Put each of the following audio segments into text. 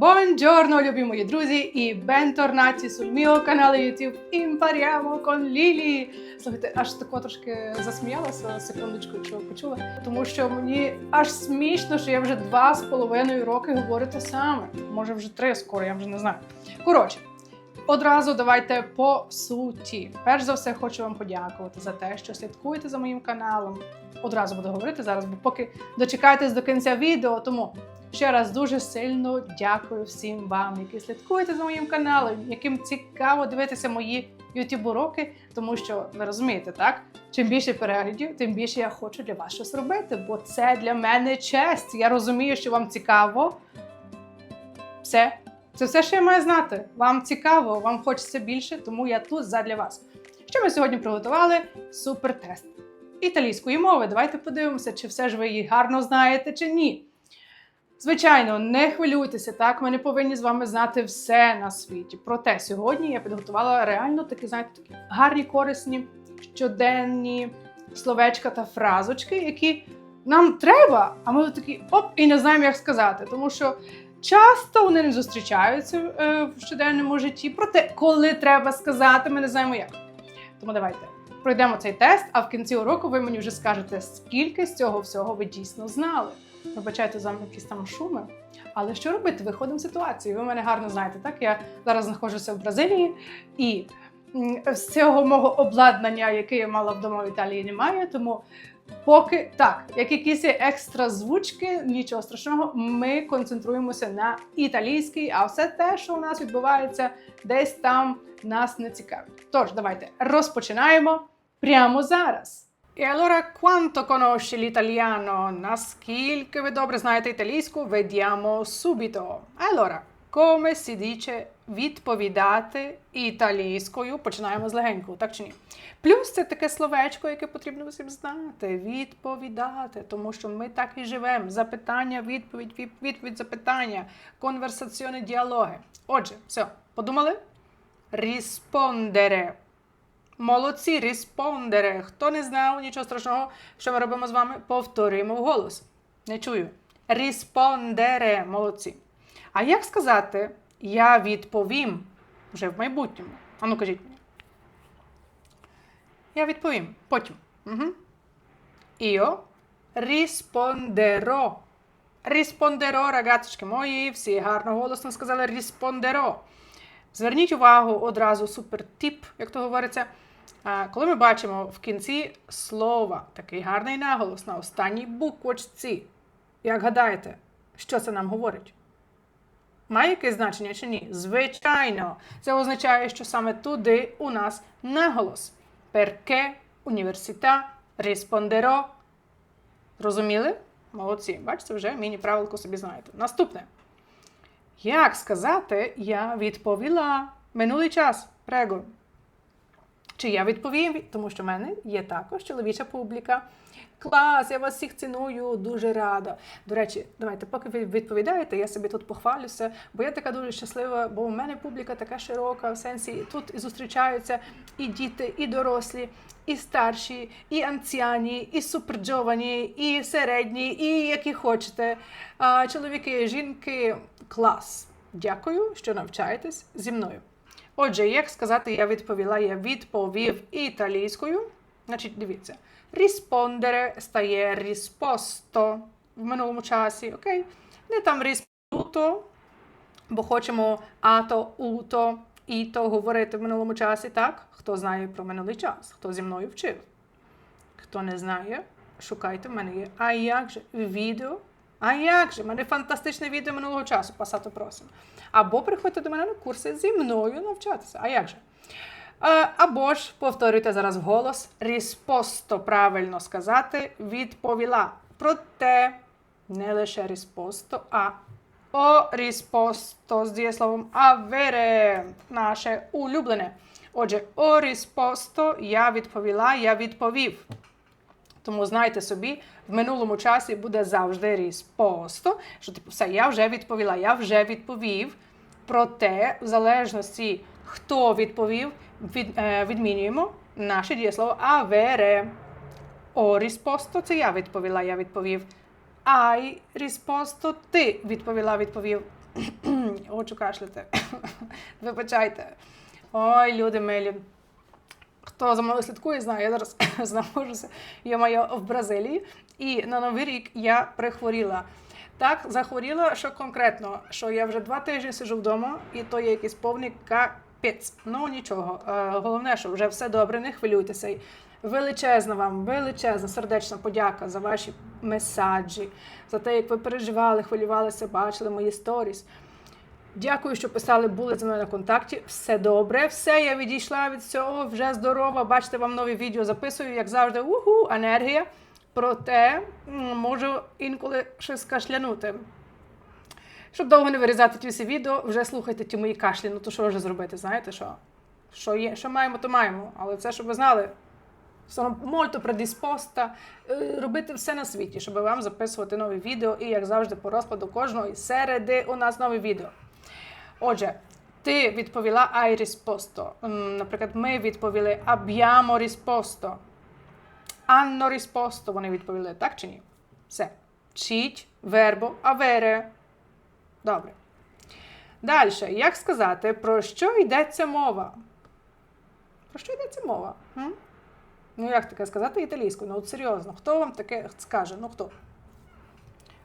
Buongiorno, любі мої друзі, і бенторнаті sul mio канале YouTube Impariamo con Lili. Слухайте, аж тако трошки засміялася секундочку, якщо ви почули. Тому що мені аж смішно, що я вже два з половиною роки говорю те саме. Може, вже три скоро, я вже не знаю. Коротше, одразу давайте по суті. Перш за все, хочу вам подякувати за те, що слідкуєте за моїм каналом. Одразу буду говорити зараз, бо поки дочекаєтесь до кінця відео, тому. Ще раз дуже сильно дякую всім вам, які слідкуєте за моїм каналом, яким цікаво дивитися мої youtube уроки, тому що ви розумієте, так? Чим більше переглядів, тим більше я хочу для вас щось робити, бо це для мене честь. Я розумію, що вам цікаво. Все. Це все, що я маю знати. Вам цікаво, вам хочеться більше, тому я тут задля вас. Що ми сьогодні приготували? Супертест італійської мови. Давайте подивимося, чи все ж ви її гарно знаєте, чи ні. Звичайно, не хвилюйтеся, так ми не повинні з вами знати все на світі. Проте сьогодні я підготувала реально такі, знаєте, такі гарні, корисні, щоденні словечка та фразочки, які нам треба, а ми такі оп, і не знаємо, як сказати. Тому що часто вони не зустрічаються е, в щоденному житті. Проте, коли треба сказати, ми не знаємо як. Тому давайте пройдемо цей тест, а в кінці уроку ви мені вже скажете, скільки з цього всього ви дійсно знали. Вибачайте за якісь там шуми. Але що робити? Виходимо з ситуації. Ви мене гарно знаєте, так? Я зараз знаходжуся в Бразилії, і з цього мого обладнання, яке я мала вдома в Італії, немає. Тому поки так, як якісь екстра звучки, нічого страшного, ми концентруємося на італійській, а все те, що у нас відбувається, десь там нас не цікавить. Тож, давайте розпочинаємо прямо зараз. І allora quanto conosci l'italiano? Наскільки ви добре знаєте італійську? Vediamo subito. Allora, come si dice відповідати італійською? Починаємо з легенького, так чи ні? Плюс це таке словечко, яке потрібно всім знати. Відповідати, тому що ми так і живемо. Запитання, відповідь, від- відповідь, запитання, конверсаціони, діалоги. Отже, все, подумали? Rispondere. Молодці, респондере. Хто не знав, нічого страшного, що ми робимо з вами, повторюємо вголос. Не чую. Респондере. Молодці. А як сказати я відповім вже в майбутньому? Ану, кажіть. Я відповім. Потім. Угу. Io risponderò. Risponderò, рагацочки мої, всі гарно голосно сказали risponderò. Зверніть увагу одразу супертіп, як то говориться. А, Коли ми бачимо в кінці слова такий гарний наголос на останній буквочці, як гадаєте, що це нам говорить? Має якесь значення чи ні? Звичайно, це означає, що саме туди у нас наголос. Перке, університет респондеро. Розуміли? Молодці. Бачите, вже міні-правилку собі знаєте. Наступне. Як сказати, я відповіла минулий час. Прего. Чи я відповім? Тому що в мене є також чоловіча публіка. Клас, я вас всіх ціную, дуже рада. До речі, давайте, поки ви відповідаєте, я собі тут похвалюся, бо я така дуже щаслива, бо у мене публіка така широка, в сенсі тут і зустрічаються і діти, і дорослі, і старші, і анціані, і суперджовані, і середні, і які хочете. Чоловіки, жінки, клас. Дякую, що навчаєтесь зі мною. Отже, як сказати, я відповіла, я відповів італійською. Значить, дивіться, rispondere стає risposto в минулому часі, окей? Не там risposto, бо хочемо ато, уто, іто говорити в минулому часі, так? Хто знає про минулий час, хто зі мною вчив. Хто не знає, шукайте в мене є. А як же відео? А як же? У мене фантастичне відео минулого часу, пасато просимо. Або приходьте до мене на курси зі мною навчатися. А як же? Е, Або ж повторюйте зараз вголос. Ріспосто правильно сказати, відповіла. Проте не лише ріспосто, а о ріспосто з дієсловом avere, наше улюблене. Отже, о ріспосто я відповіла, я відповів. Тому знайте собі, в минулому часі буде завжди ріспосто, що типу, все, я вже відповіла, я вже відповів. Проте, в залежності, хто відповів, від, е, відмінюємо наше дієслово avere. О ріспосто це я відповіла, я відповів. Ай ріспосто ти відповіла, відповів. Хочу кашляти. Вибачайте. Ой, люди милі. Хто за мною слідкує, знає, я зараз знаходжуся я маю в Бразилії, і на Новий рік я прихворіла. Так, захворіла, що конкретно, що я вже два тижні сиджу вдома, і то є якийсь повний капець. Ну нічого. Е, Головне, що вже все добре, не хвилюйтеся. Величезна вам, величезна сердечна подяка за ваші месаджі, за те, як ви переживали, хвилювалися, бачили мої сторіс. Дякую, що писали, були зі мною на контакті. Все добре, все, я відійшла від цього, вже здорова. Бачите, вам нові відео записую, як завжди, угу, енергія. Проте можу інколи щось кашлянути. Щоб довго не вирізати ті всі відео, вже слухайте ті мої кашлі. Ну то що вже зробити? Знаєте що? Що є, що маємо, то маємо. Але це, щоб ви знали, sono molto predisposta е, робити все на світі, щоб вам записувати нові відео. І, як завжди, по розкладу кожної середи у нас нові відео. Отже, ти відповіла hai risposto. Наприклад, ми відповіли abbiamo risposto. Hanno risposto, вони відповіли, так чи ні? Все. Вчіть вербо avere. Добре. Далі, як сказати, про що йдеться мова? Про що йдеться мова? М? Ну, як таке сказати італійською? Ну, от серйозно, хто вам таке скаже? Ну хто?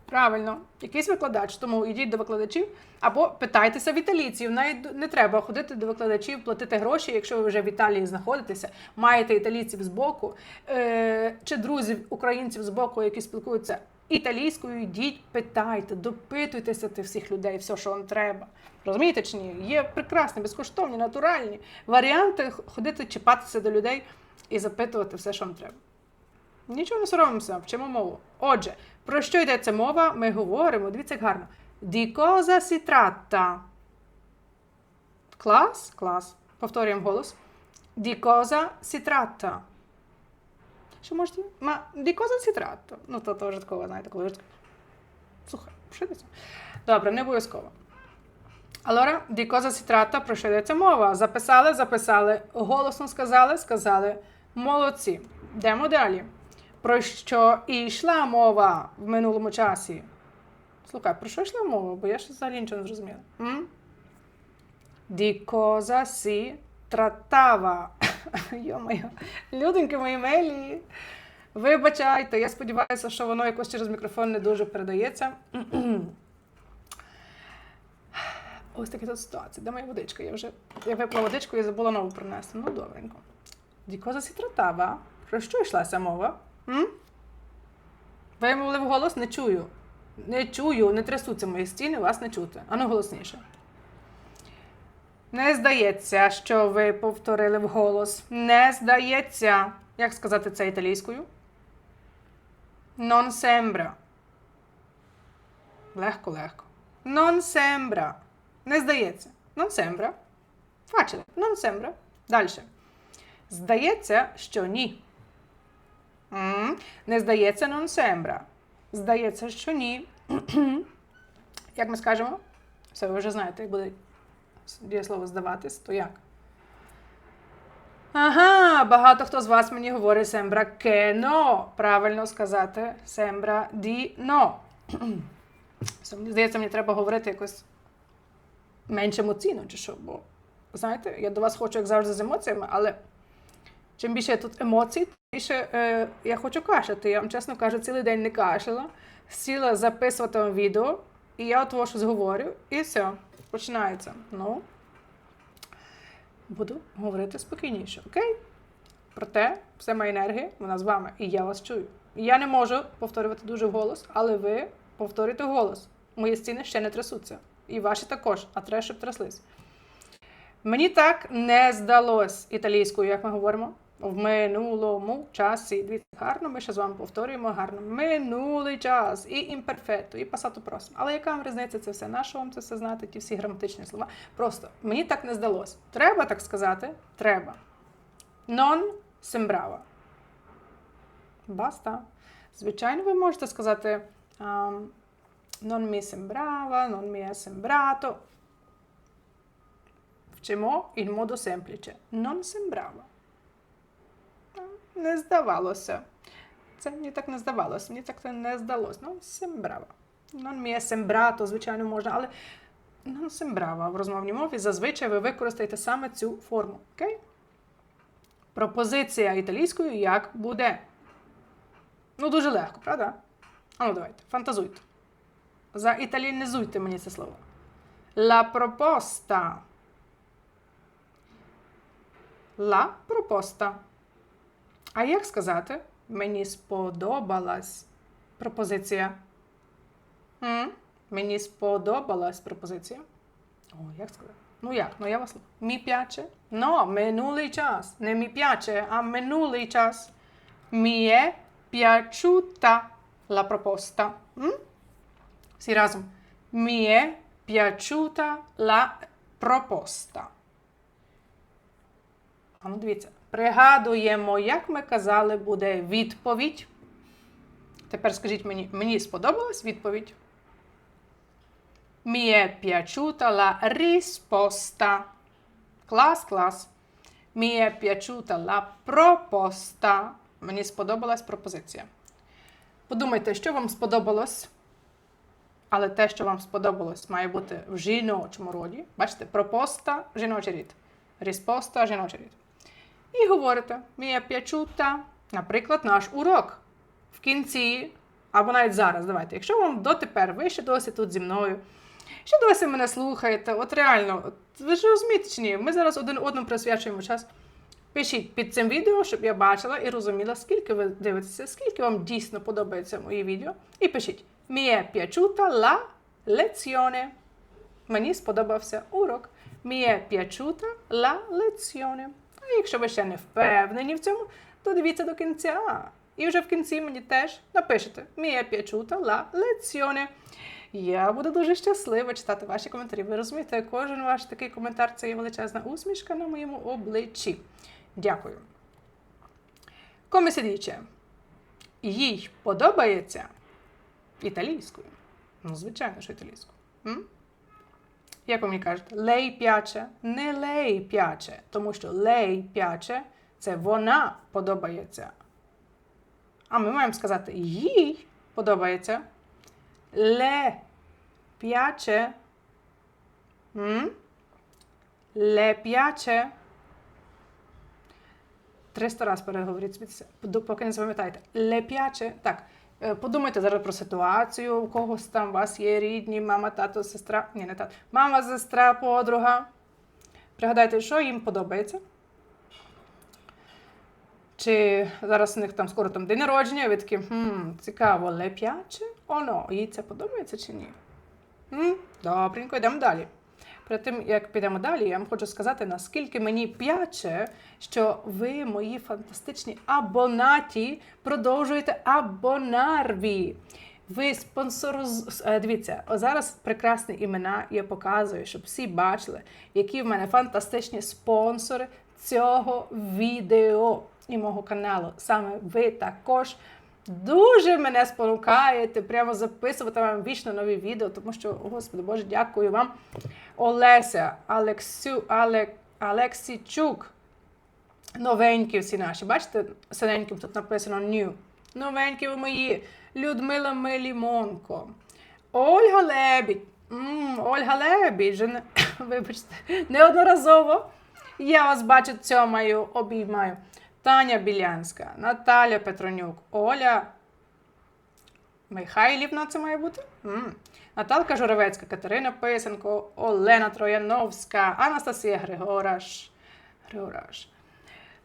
Правильно, якийсь викладач, тому йдіть до викладачів або питайтеся в італійців. Навіть не треба ходити до викладачів, платити гроші, якщо ви вже в Італії знаходитеся, маєте італійців з боку, е- чи друзів українців з боку, які спілкуються італійською, йдіть, питайте, допитуйтеся тих всіх людей, все, що вам треба. Розумієте чи ні? Є прекрасні, безкоштовні, натуральні варіанти ходити, чіпатися до людей і запитувати все, що вам треба. Нічого не соромимося, вчимо мову. Отже, про що йдеться мова? Ми говоримо. Дивіться, як гарно. Di cosa si tratta? Клас, клас. Повторюємо голос. Di cosa si tratta? Що можете? Ма di cosa si tratta? Ну, то теж такого, знаєте, коли ж Слухай, що йдеться? Добре, не обов'язково. Allora, di cosa si tratta? Про що йдеться мова? Записали, записали, голосно сказали, сказали. Молодці. Йдемо далі. Про що і йшла мова в минулому часі? Слухай, про що йшла мова? Бо я ще взагалі нічого не зрозуміла. Di cosa si trattava? Йо-моє, люденьки мої милі. Вибачайте, я сподіваюся, що воно якось через мікрофон не дуже передається. Ось такі тут ситуації. Де моя водичка? Я вже я випила водичку і забула нову принести. Ну, добренько. Di cosa si? Про що йшлася мова? М? Вимовили в голос? Не чую. Не чую, не трясуться мої стіни, вас не чути. Ану голосніше. Не здається, що ви повторили вголос. Не здається. Як сказати це італійською? Non sembra. Легко, легко. Non sembra. Не здається. Non sembra. Бачили? Non sembra. Далі. Здається, що ні. М, Не здається, non sembra. Здається, що ні. Як ми скажемо? Все, ви вже знаєте, як буде дієслово здаватись, то як? Ага, багато хто з вас мені говорить che no. Правильно сказати. Все, Мені здається, мені треба говорити якось менш емоційно, чи що, бо знаєте, я до вас хочу, як завжди, з емоціями, але чим більше тут емоцій, тим більше е, я хочу кашляти. Я вам чесно кажу, цілий день не кашляла, сіла записувати вам відео, і я от щось говорю, і все, починається. Ну, буду говорити спокійніше, окей? Проте, все моя енергія, вона з вами, і я вас чую. Я не можу повторювати дуже вголос, але ви повторюєте голос. Мої стіни ще не трясуться. І ваші також, а треба, щоб тряслись. Мені так не здалось італійською, як ми говоримо. В минулому часі. Дивіться, гарно, ми ще з вами повторюємо гарно. Минулий час, і імперфетто, і пасато просимо. Але яка вам різниця це все? На що вам це все знати, ті всі граматичні слова? Просто мені так не здалось. Треба так сказати? Треба. Non sembrava. Баста. Звичайно, ви можете сказати non mi sembrava, non mi è sembrato. Вчимо in modo semplice. Non sembrava. Не здавалося. Це мені так не здавалося. Мені так це не здалося. Non sembrava. Non mi è sembrato, звичайно, можна, але non sembrava в розмовній мові. Зазвичай ви використаєте саме цю форму. Окей? Пропозиція італійською як буде. Ну, дуже легко, правда? А ну давайте, фантазуйте. Заіталінізуйте мені це слово. La proposta. La proposta. А як сказати? Мені сподобалась пропозиція. М? Мені сподобалась пропозиція. О, як сказати? Ну як? Ну я вас. Мі п'яче? No, минулий час. Не мі п'яче, а минулий час. Mi è piaciuta la proposta. М? Всі разом. È piaciuta la proposta. А ну дивіться. Пригадуємо, як ми казали, буде відповідь. Тепер скажіть мені, мені сподобалась відповідь? Mi è piaciuta. Клас, клас. Mi è piaciuta. Мені сподобалась пропозиція. Подумайте, що вам сподобалось. Але те, що вам сподобалось, має бути в жіночому роді. Бачите, пропоста жіночий рід. Ріспоста жіночий рід. І говорите, è piaciuta, наприклад, наш урок. В кінці, або навіть зараз, давайте. Якщо вам дотепер, ви ще досі тут зі мною, ще досі мене слухаєте, от реально, ви ж розумієте чи ні, ми зараз один одному присвячуємо час. Пишіть під цим відео, щоб я бачила і розуміла, скільки ви дивитеся, скільки вам дійсно подобається мої відео. І пишіть: è piaciuta la lezione. Мені сподобався урок. È piaciuta la lezione. А якщо ви ще не впевнені в цьому, то дивіться до кінця. І вже в кінці мені теж напишете Mi è piaciuta la. Я буду дуже щаслива читати ваші коментарі. Ви розумієте, кожен ваш такий коментар це є величезна усмішка на моєму обличчі. Дякую. Dice? Їй подобається італійською. Ну, звичайно, що італійською. М? Як ви мені кажете, лей п'яче, не лей п'яче, тому що лей п'яче це вона подобається. А ми маємо сказати їй подобається. Piace. М? Le piace. 300 раз переговоріть поки не запам'ятаєте. Le piace. Так. Е, Подумайте зараз про ситуацію, у когось там у вас є рідні, мама, тато, сестра. Ні, не тато. Мама, сестра, подруга. Пригадайте, що їм подобається. Чи зараз у них там скоро там день народження, і ви такі, хм, цікаво, piace? Оно, їй це подобається чи ні? М? Добренько, йдемо далі. Перед тим, як підемо далі, я вам хочу сказати, наскільки мені п'яче, що ви, мої фантастичні абонаті, продовжуєте абонарві. Ви спонсор... Дивіться, зараз прекрасні імена я показую, щоб всі бачили, які в мене фантастичні спонсори цього відео і мого каналу. Саме ви також дуже мене спонукаєте прямо записувати вам вічно нові відео, тому що, Господи Боже, дякую вам. Олеся, Алексю, Алек, Алексійчук. Новенькі всі наші. Бачите, синеньким тут написано New. Новенькі ви мої. Людмила Мелімонко. Ольга Лебідь. М, Ольга Лебідь. Же не, вибачте, неодноразово. Я вас бачу, цьомаю, обіймаю. Таня Білянська, Наталя Петронюк, Оля Михайлівна, це має бути. М. Наталка Журавецька, Катерина Писенко, Олена Трояновська, Анастасія Григораш. Григораш.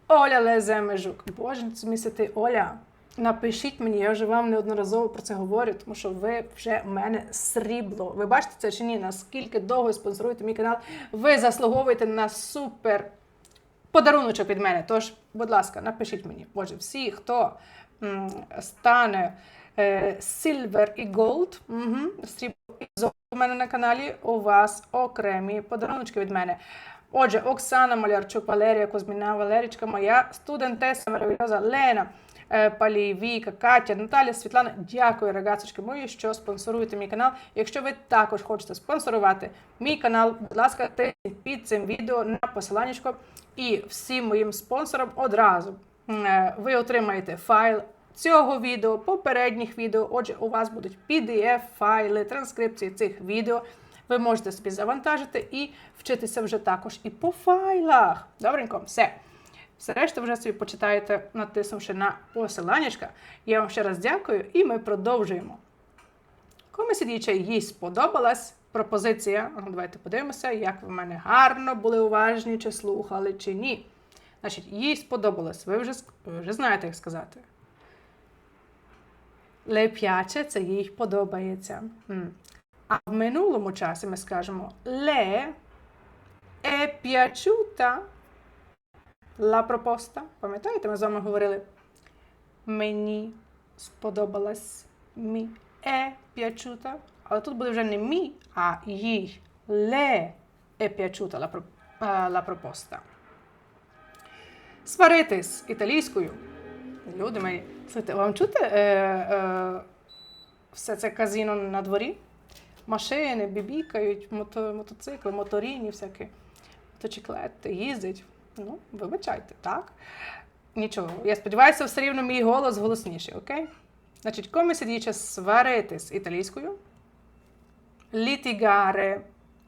Оля Леземежук. Боже, змістити Оля. Напишіть мені, я вже вам неодноразово про це говорю, тому що ви вже в мене срібло. Ви бачите це чи ні? Наскільки довго спонсоруєте мій канал? Ви заслуговуєте на супер подаруночок від мене. Тож, будь ласка, напишіть мені. Боже, всі, хто м, стане е, Silver і Gold, угу, срібло і золото у мене на каналі, у вас окремі подаруночки від мене. Отже, Оксана Малярчук, Валерія Кузьміна, Валерічка, моя студентеса Лена, е, Палій, Віка, Катя, Наталя, Світлана. Дякую, рагацочки мої, що спонсоруєте мій канал. Якщо ви також хочете спонсорувати мій канал, будь ласка, тисніть під цим відео на посиланнячко. І всім моїм спонсорам одразу е, ви отримаєте файл цього відео, попередніх відео. Отже, у вас будуть PDF-файли, транскрипції цих відео. ви можете собі завантажити і вчитися вже також і по файлах. Добренько, все. Все решта вже собі почитаєте, натиснувши на посиланнячка. Я вам ще раз дякую, і ми продовжуємо. Кому сидячи, їй сподобалась пропозиція. Ну, давайте подивимося, як ви в мене гарно були уважні, чи слухали, чи ні. Значить, їй сподобалось. Ви вже, ви вже знаєте, як сказати. Le piace – це їй подобається. А в минулому часі ми скажемо Le è piaciuta la proposta. Пам'ятаєте, ми з вами говорили? Мені сподобалась мі е piaciuta. Але тут буде вже не мі, а їй. Le è piaciuta la, pro- а. Сваритись італійською. Люди мої. Слухайте, вам чути е, е, все це казіно на дворі? Машини, бібікають, мото, мотоцикли, моторіні всякі, мотоциклети, їздять. Ну, вибачайте, так? Нічого. Я сподіваюся, все рівно мій голос голосніший, окей? Значить, si dice сваритись італійською? Літігаре.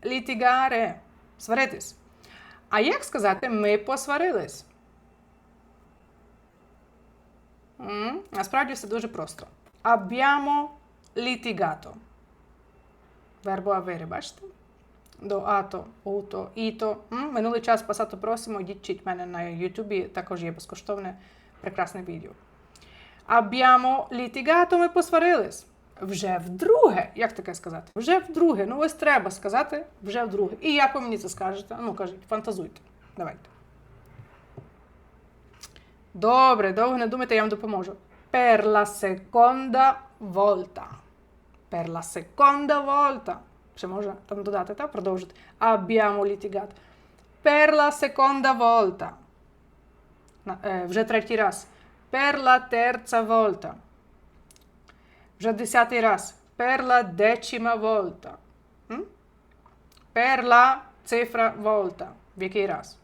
Літігаре. Сваритись. А як сказати ми посварились? М, Насправді все дуже просто. Abbiamo litigato. Вербо avere, бачите? До ато, уто, іто. Минулий час пасато просимо, йдіть вчіть мене на Ютубі, також є безкоштовне прекрасне відео. Abbiamo litigato, ми посварились. Вже вдруге, як таке сказати? Вже вдруге. Ну ось треба сказати вже вдруге. І як ви мені це скажете? Ну, кажіть, фантазуйте. Давайте. Добре, довго не думайте, я вам допоможу. Per la seconda volta. Per la seconda volta. Ще можна там додати, так? Продовжити. Abbiamo litigato. Per la seconda volta. Вже третій раз. Per la terza volta. Вже десятий раз. Per la decima volta. Per la цифра volta. В який раз?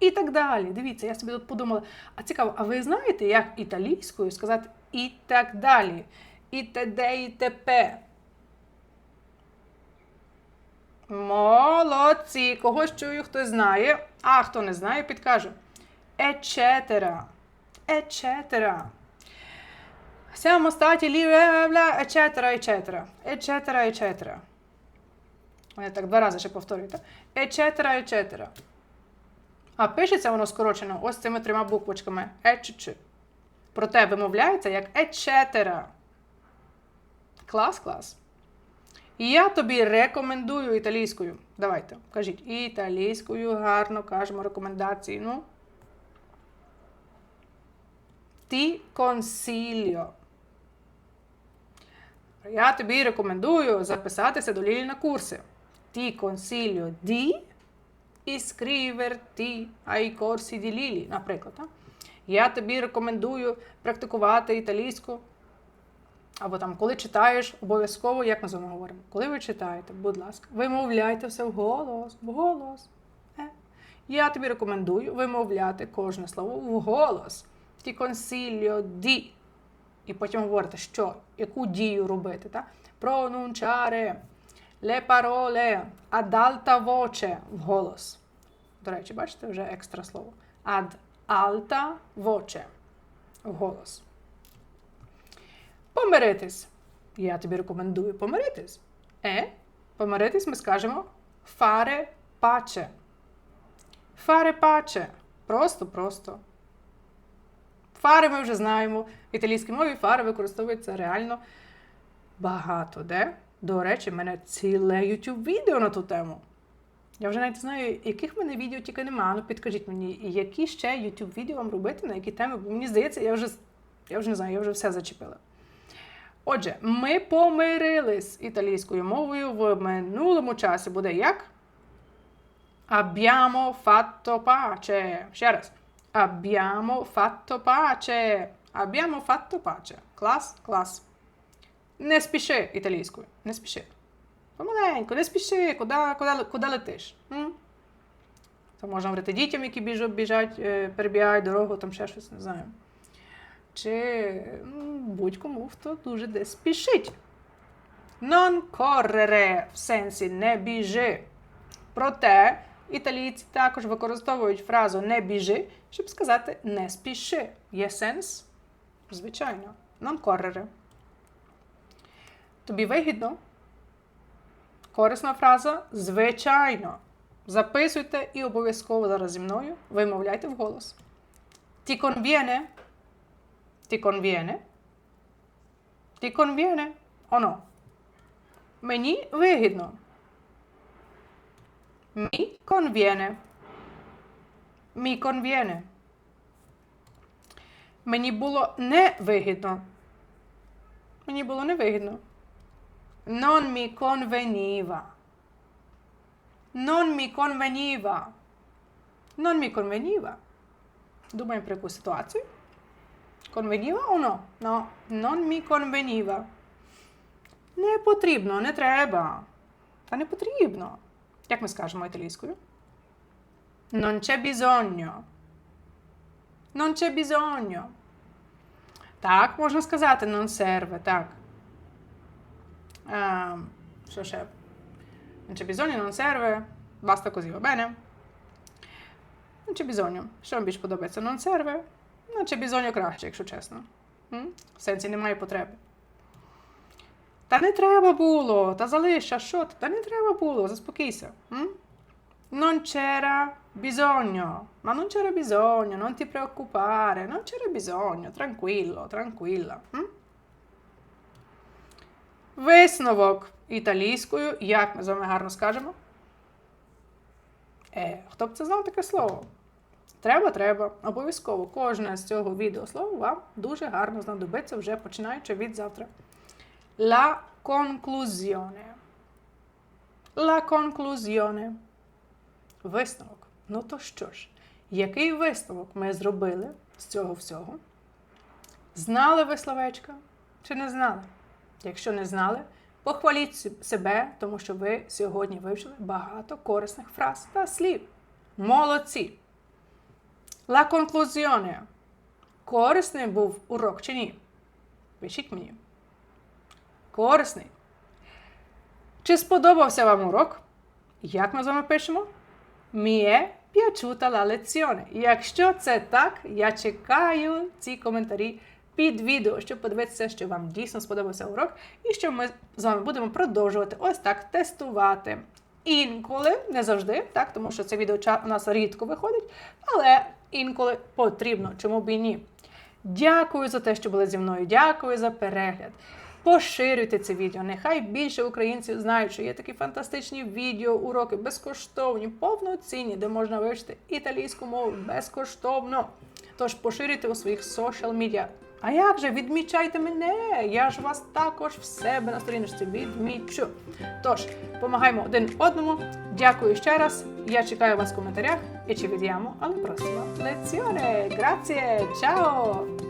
І так далі. Дивіться, я собі тут подумала. А цікаво, а ви знаєте, як італійською сказати і так далі? І т.д. і т.п. Молодці! Когось чую, хтось знає, а хто не знає, підкаже. Ечетера. Ечетера. Siamo stati lì, bla, eccetera, eccetera. Eccetera. Я так два рази ще повторюю. так? Eccetera, eccetera. А пишеться воно скорочено ось цими трьома буквочками ЕЧЧ. Проте вимовляється як ечетера. Клас, клас. Я тобі рекомендую італійською. Давайте, кажіть, італійською гарно кажемо рекомендації. Ну. Ти consiglio. Я тобі рекомендую записатися до Лілі на курси. Ti consiglio di iscriverti ai corsi di Lili, наприклад. Так? Я тобі рекомендую практикувати італійську. Або там, коли читаєш, обов'язково, як ми з вами говоримо, коли ви читаєте, будь ласка, вимовляйте все вголос, вголос. Е. Я тобі рекомендую вимовляти кожне слово вголос. Ті консільо ді. І потім говорите, що, яку дію робити. Так? Пронунчаре, parole ad alta voce вголос. До речі, бачите, вже екстра слово. Ad alta voce вголос. Помиритись. Я тобі рекомендую помиритись. Е, помиритись ми скажемо fare pace. Fare pace. Просто-просто. Фари ми вже знаємо. В італійській мові фари використовуються реально багато де. До речі, в мене ціле YouTube відео на ту тему. Я вже навіть знаю, яких в мене відео тільки немає. Ну підкажіть мені, які ще YouTube відео вам робити, на які теми, бо мені здається, я вже, я вже не знаю, я вже все зачепила. Отже, ми помирились італійською мовою в минулому часі буде як? Abbiamo fatto pace. Ще раз. Abbiamo fatto pace. Abbiamo fatto pace. Клас, клас. Не спіши італійською. Не спіши. Помаленьку, не спіши, куди, куди, куди летиш? М? То можна говорити дітям, які біжать, біжать, е, перебігають дорогу, там ще щось, не знаю. Чи будь-кому, хто дуже десь спішить. Non correre в сенсі не біжи. Проте італійці також використовують фразу не біжи, щоб сказати не спіши. Є сенс? Звичайно. Non correre. Тобі вигідно? Корисна фраза звичайно. Записуйте і обов'язково зараз зі мною вимовляйте вголос. Ti conviene? Ti conviene? Ti conviene? Оно. Мені вигідно. Mi conviene. Mi conviene. Мені було невигідно. Мені було невигідно. Non mi conveniva. Non mi conveniva. Non mi conveniva. Думаємо про яку ситуацію. Conveniva o no? No, non mi conveniva. Не потрібно, не треба. Та не потрібно. Як ми скажемо італійською? Non c'è bisogno. Non c'è bisogno. Так, можна сказати non serve, так. Ем, що ще? Non c'è bisogno, non serve. Basta così, va bene? Non c'è bisogno. Що вам більш подобається? Non serve? Non c'è bisogno краще, якщо чесно. В сенсі немає потреби. Та не треба було, та залиш, а що? Та не треба було, заспокійся. Non c'era bisogno, ma non c'era bisogno, non ti preoccupare, non c'era bisogno, tranquillo, tranquilla. М? Висновок італійською, як ми з вами гарно скажемо? Е, хто б це знав таке слово? Треба, треба. Обов'язково кожне з цього відеослова вам дуже гарно знадобиться вже починаючи від завтра. La conclusione. La conclusione. Висновок. Ну то що ж, який висновок ми зробили з цього всього? Знали ви словечка чи не знали? Якщо не знали, похваліть себе, тому що ви сьогодні вивчили багато корисних фраз та слів. Молодці! La conclusione. Корисний був урок чи ні? Пишіть мені. Корисний. Чи сподобався вам урок? Як ми з вами пишемо? È piaciuta la lezione. Якщо це так, я чекаю ці коментарі під відео, щоб подивитися, що вам дійсно сподобався урок, і що ми з вами будемо продовжувати ось так тестувати. Інколи, не завжди, так, тому що це відео у нас рідко виходить, але інколи потрібно, чому б і ні. Дякую за те, що були зі мною. Дякую за перегляд. Поширюйте це відео. Нехай більше українців знають, що є такі фантастичні відео, уроки безкоштовні, повноцінні, де можна вивчити італійську мову безкоштовно. Тож поширюйте у своїх соціал медіа. А як же відмічайте мене? Я ж вас також в себе на сторіночці відмічу. Тож, допомагаємо один одному. Дякую ще раз. Я чекаю вас в коментарях і чи vediamo alla prossima lezione. Grazie, ciao!